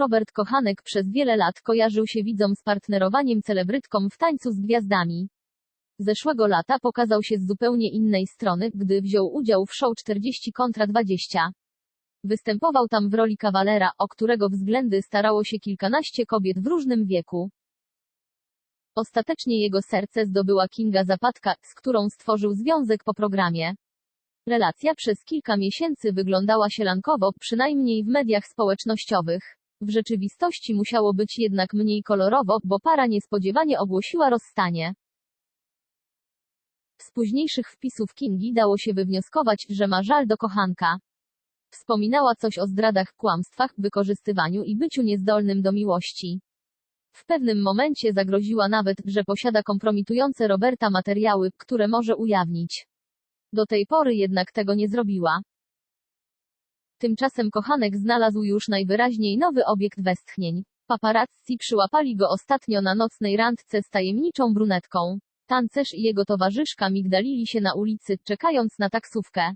Robert Kochanek przez wiele lat kojarzył się widzom z partnerowaniem celebrytkom w tańcu z gwiazdami. Zeszłego lata pokazał się z zupełnie innej strony, gdy wziął udział w show 40 kontra 20. Występował tam w roli kawalera, o którego względy starało się kilkanaście kobiet w różnym wieku. Ostatecznie jego serce zdobyła Kinga Zapadka, z którą stworzył związek po programie. Relacja przez kilka miesięcy wyglądała sielankowo, przynajmniej w mediach społecznościowych. W rzeczywistości musiało być jednak mniej kolorowo, bo para niespodziewanie ogłosiła rozstanie. Z późniejszych wpisów Kingi dało się wywnioskować, że ma żal do kochanka. Wspominała coś o zdradach, kłamstwach, wykorzystywaniu i byciu niezdolnym do miłości. W pewnym momencie zagroziła nawet, że posiada kompromitujące Roberta materiały, które może ujawnić. Do tej pory jednak tego nie zrobiła. Tymczasem kochanek znalazł już najwyraźniej nowy obiekt westchnień. Paparazzi przyłapali go ostatnio na nocnej randce z tajemniczą brunetką. Tancerz i jego towarzyszka migdalili się na ulicy, czekając na taksówkę.